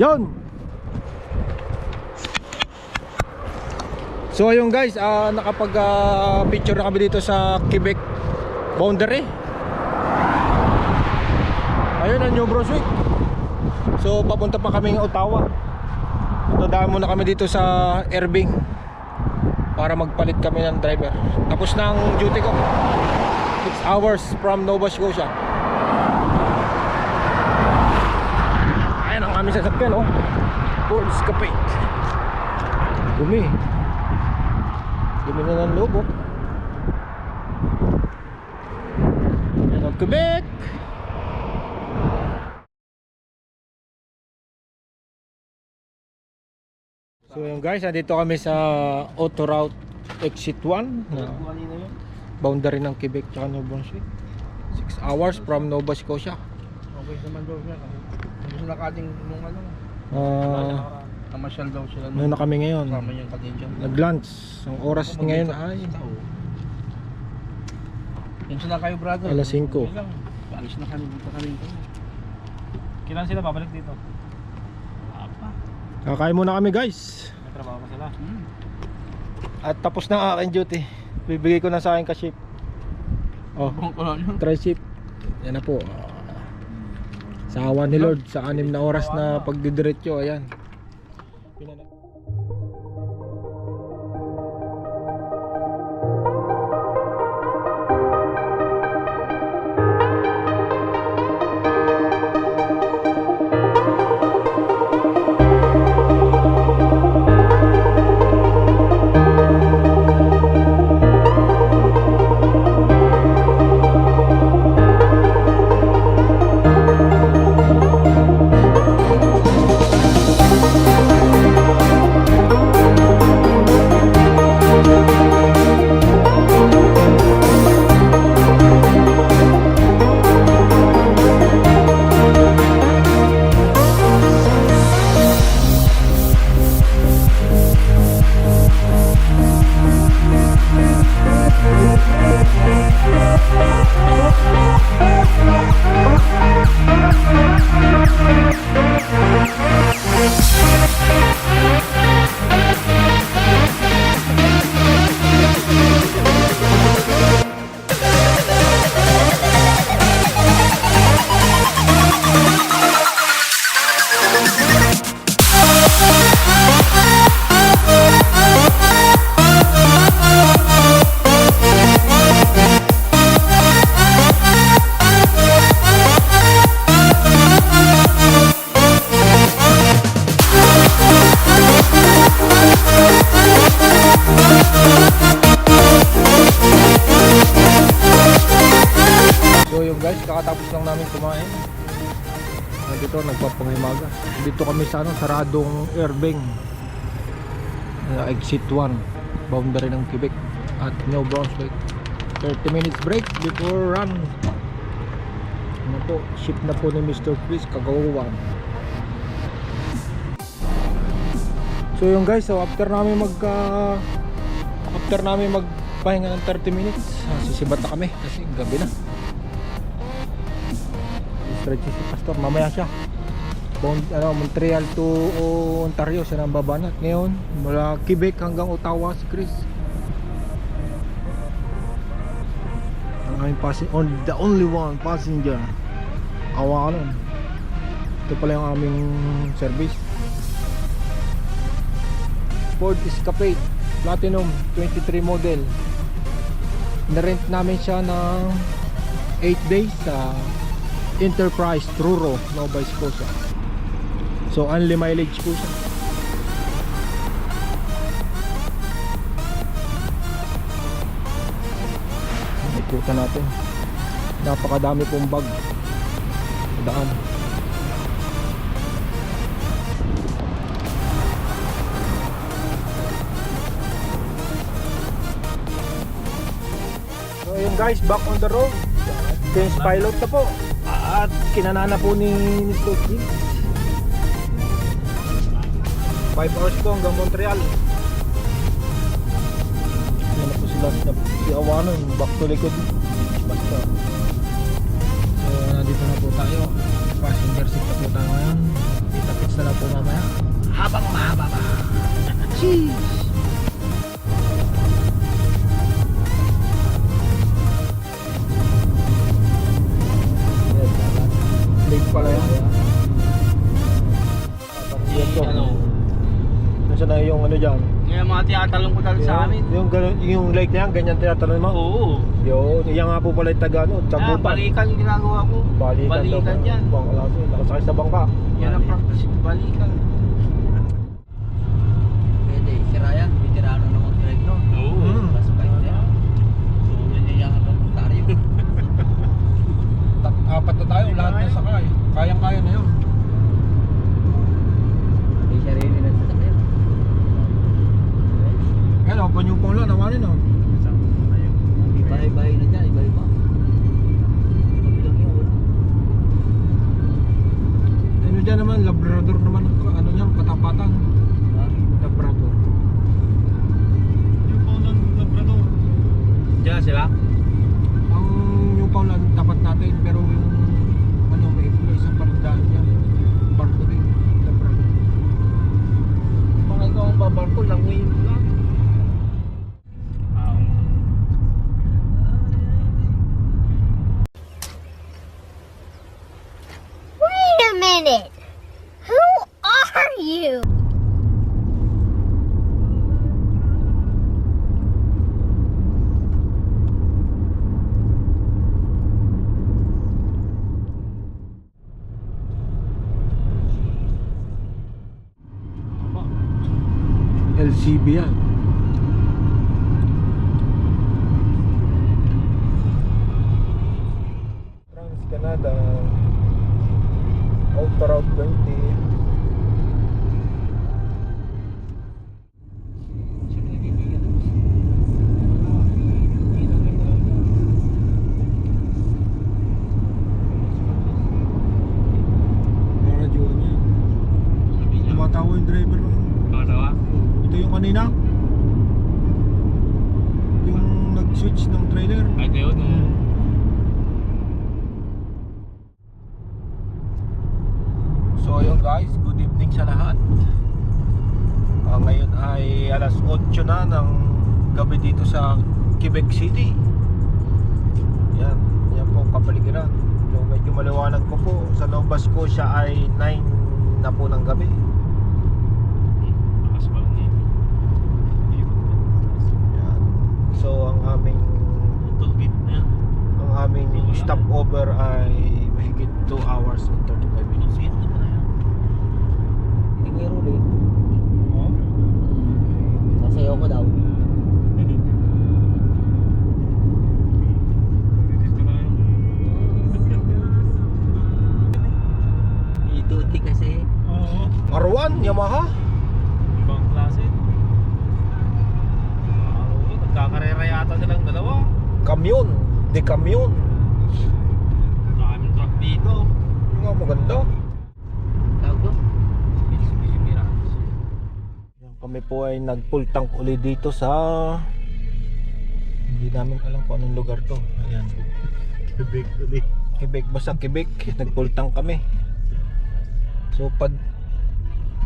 Yon. So ayun guys, ah, nakapag ah, picture na kami dito sa Quebec boundary. Ayun ang New Brunswick. So papunta pa kaming Ottawa. Dadaan muna kami dito sa Irving para magpalit kami ng driver. Tapos na ang duty ko. 6 hours from Nova Scotia. Ayan ang aming sasakyan oh. Ford Escapade. Dumi. Dumi na ng loob oh. Ayan ang Quebec. So yun guys, nandito kami sa Auto Route Exit 1 na boundary ng Quebec tsaka New Brunswick. 6 hours from Nova Scotia. Okay naman daw siya. Sila nakating nung ano. Ah, Namasyal daw sila. ano na kami ngayon? Kasama yung Canadian. Nag-lunch. Ang oras ngayon ay Yan sila kayo brother. Alas 5. Okay lang. Paalis na kami dito kami. Kailan sila babalik dito? Apa? kakain muna kami guys. May trabaho pa sila. Hmm. At tapos na aking duty. Bibigay ko na sa akin ka-ship. Oh, yun. tri-ship. Yan na po. Sa awa ni Lord, sa anim na oras na pagdidiretso, ayan. Kakatapos lang namin kumain. Nandito, nagpapangimaga. Dito kami sa ano, saradong Irving. Exit 1. Boundary ng Quebec at New Brunswick. 30 minutes break before run. Ano po, ship na po ni Mr. Chris kagawawan. So yung guys, so after namin mag uh, after namin magpahinga ng 30 minutes, uh, sisibat kami kasi gabi na. Stretch si Pastor, mamaya siya. Bon, ano, Montreal to Ontario siya nang babanat. Ngayon, mula Quebec hanggang Ottawa si Chris. Ang aming passing, on, the only one passenger. Awa ka nun. Ito pala yung aming service. Ford Escapade Platinum 23 model. Na-rent namin siya ng 8 days sa Enterprise Truro, Nova Scotia. So, only mileage po siya. Ikutan natin. Napakadami pong bag. Daan. So, ayun guys, back on the road. James Pilot na po. At kinanana po ni Mr. King 5 hours po hanggang Montreal Yan na po sila si Awanon back to likod basta so nandito na po tayo passenger seat na po tayo ngayon na na lang po mamaya. Habang mahaba pa. Cheese! Late pala yan. Yan to. Ano? Nasaan na yung ano dyan? Ngayon mga tinatalong ko talaga sa amin. Yung, ganun, yung lake na yan, ganyan tinatanong mo? Oo. Yun, yan nga po pala yung taga ano, Ah, Tsagupan. balikan yung ginagawa ko. Balikan, daw. Balikan yan. Bang klase, nakasakay sa bangka. Yan ang practice ko, balikan. Pwede, si Ryan, apat na tayo, lahat na sakay. Kayang-kaya na yun. Hindi siya rin nagsasakyan. Yan o, panyupang lang, nawanin o. Ibahay-bahay na dyan, iba-iba. Kabilang yun, wala. Ano dyan naman, labrador naman ang ano niya, katapatan. Ha? Labrador. Yung phone ng Labrador. Diyan sila? Ang Newfoundland, tapat natin, pero yung ano, may may isang barangay niya. Barko rin, Labrador. Mga ikaw ang babarko, langoy mo lang. Ah, Wait a minute. Who are you? LCB yan. Trans Canada Outer Route 20 Siya kaibigan. Yung radyo niya Tumatawa yung driver no? Patawa? Ito yung kanina Yung nag-switch ng trailer Ay, kayo nung... So ayun guys, good evening sa lahat. Ah, ngayon ay alas 8 na ng gabi dito sa Quebec City. Yan, yan po kapaligiran. So medyo maliwanag po po. Sa Nova Scotia ay 9 na po ng gabi. Yan. So ang aming ang aming stopover ay mahigit 2 hours and 35 minutes. Yamaha. Ibang klase. Oo. Nagkakarera yata silang dalawa. Kamyon, de kamyon. Daming truck dito. Nga maganda. Tawag kami po ay nag-full tank uli dito sa hindi namin alam kung anong lugar to. Ayan. Quebec ulit. Quebec, basta Quebec. Nag-full tank kami. So pag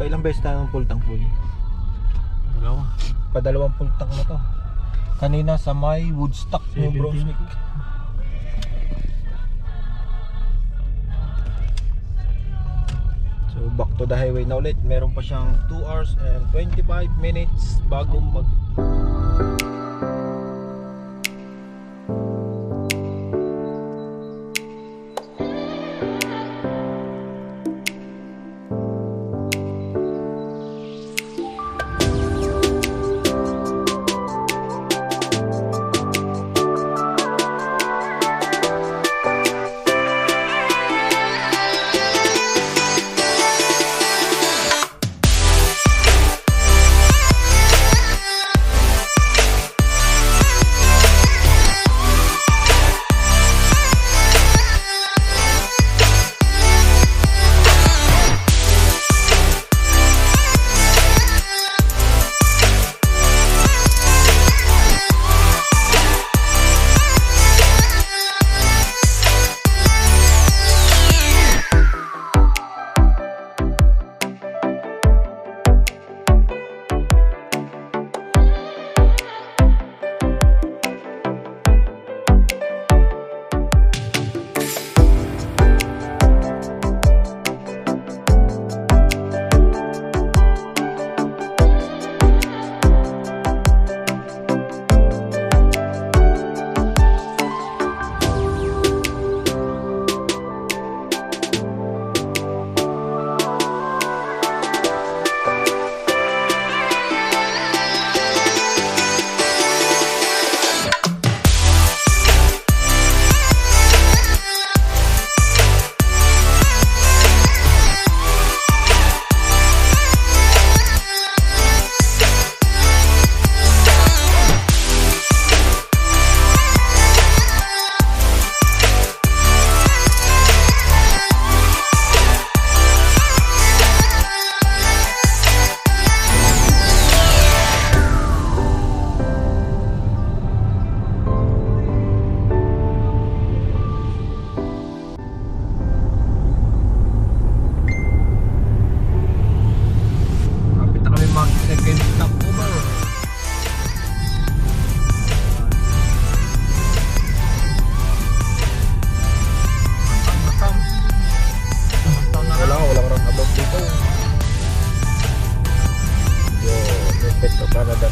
pa ilang beses tayo ng full tank full? Dalawa. Padalawang full tank na to. Kanina sa may Woodstock, New 17. Brunswick. So back to the highway na ulit. Meron pa siyang 2 hours and 25 minutes bago mag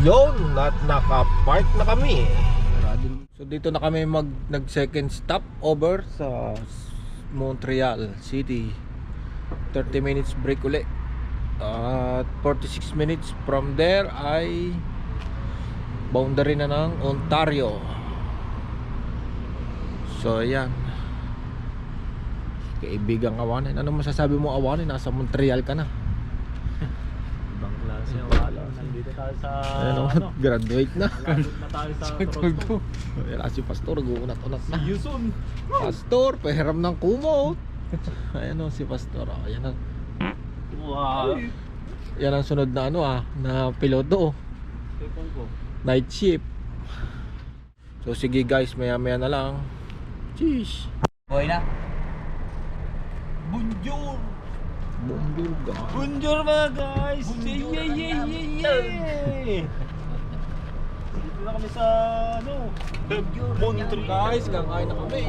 Yun! At naka-park na kami. So dito na kami mag nag second stop over sa Montreal City. 30 minutes break uli. At 46 minutes from there ay boundary na ng Ontario. So ayan. Kaibigang Awanin. Ano masasabi mo Awanin? Nasa Montreal ka na. Ibang klase ang wala. Nandito tayo sa... Ayan o, ano? graduate na. Malapit na tayo sa Toronto. Ayan si Pastor, guunat-unat na. See you soon. Pastor, pahiram ng kumot. Ayan o si Pastor. Oh, Ayan ang, Wow. yan ang sunod na ano ah, na piloto. oh. Night shift. So sige guys, maya maya na lang. Cheers. Buhay na. Bonjour! Bonjour guys. Bonjour mga guys! Yay, yay, yay, yay, yay! Dito na kami sa ano? Montreal. Guys, kakain na kami.